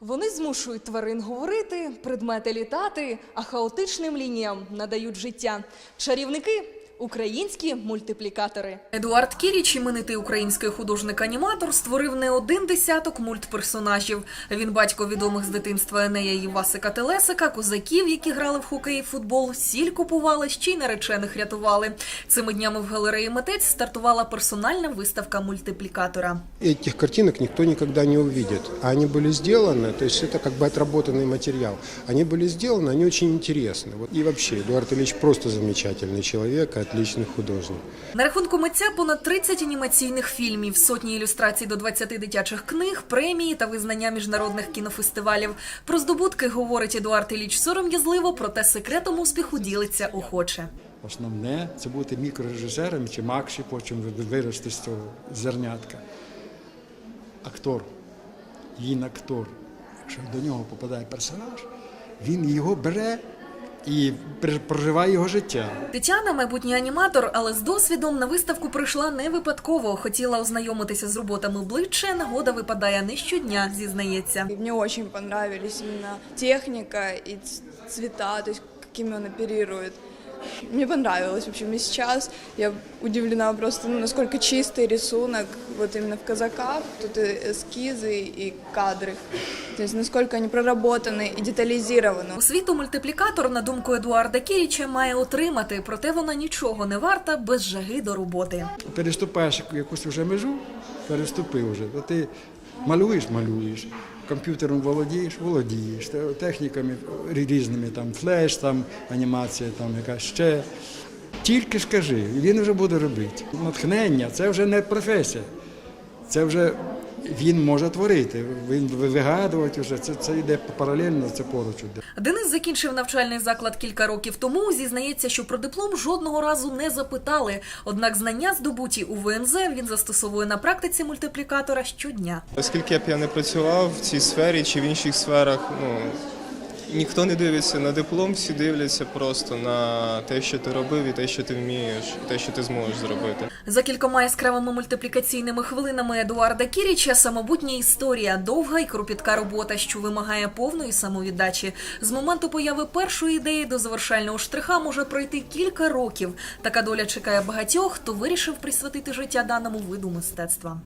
Вони змушують тварин говорити, предмети літати, а хаотичним лініям надають життя. Чарівники українські мультиплікатори. Едуард Кіріч, іменитий український художник-аніматор, створив не один десяток мультперсонажів. Він батько відомих з дитинства Енея і Васика Телесика, козаків, які грали в хокей і футбол, сіль купували, ще й наречених рятували. Цими днями в галереї митець стартувала персональна виставка мультиплікатора. Этих картинок никто никогда не увидит. А они были сделаны, то есть это как бы отработанный материал. Они были сделаны, они очень интересны. Вот. И вообще, Эдуард Ильич просто замечательный человек, и отличный художник. На рахунку митця понад 30 анімаційних фільмів, сотні ілюстрацій до 20 дитячих книг, премії та визнання міжнародних кінофестивалів. Про здобутки говорить Едуард Іліч сором'язливо, проте секретом успіху ділиться охоче. Основне це бути мікрорежисером чи макші, потім ви- вирости з цього зернятка. Актор, він актор. Якщо до нього попадає персонаж, він його бере і проживає його життя. Тетяна, майбутній аніматор, але з досвідом на виставку прийшла не випадково. Хотіла ознайомитися з роботами ближче. Нагода випадає не щодня, зізнається. Мені дуже очень техніка і цвіта, тобто, якими цвета, то есть какими он оперирует. Мне понравилось, в общем, и сейчас я удивлена просто, ну, насколько чистый рисунок, вот именно в казаках, тут и эскизы, и кадры, то есть насколько они проработаны и детализированы. Освіту мультиплікатор, на думку Едуарда Кіріча, має отримати, проте вона нічого не варта без жаги до роботи. Переступаєш якусь вже межу, переступив вже, то ти малюєш, малюєш. Комп'ютером володієш, володієш, техніками різними, там флеш, там анімація, там якась ще. Тільки скажи, він вже буде робити. Натхнення це вже не професія. Це вже він може творити, він вигадувати вже. Це, це йде паралельно, це поруч іде. Денис закінчив навчальний заклад кілька років тому. Зізнається, що про диплом жодного разу не запитали. Однак знання, здобуті у ВНЗ, він застосовує на практиці мультиплікатора щодня. Оскільки б я не працював в цій сфері чи в інших сферах, ну ніхто не дивиться на диплом, всі дивляться просто на те, що ти робив, і те, що ти вмієш, те, що ти зможеш зробити. За кількома яскравими мультиплікаційними хвилинами Едуарда Кіріча самобутня історія, довга і кропітка робота, що вимагає повної самовіддачі. З моменту появи першої ідеї до завершального штриха може пройти кілька років. Така доля чекає багатьох, хто вирішив присвятити життя даному виду мистецтва.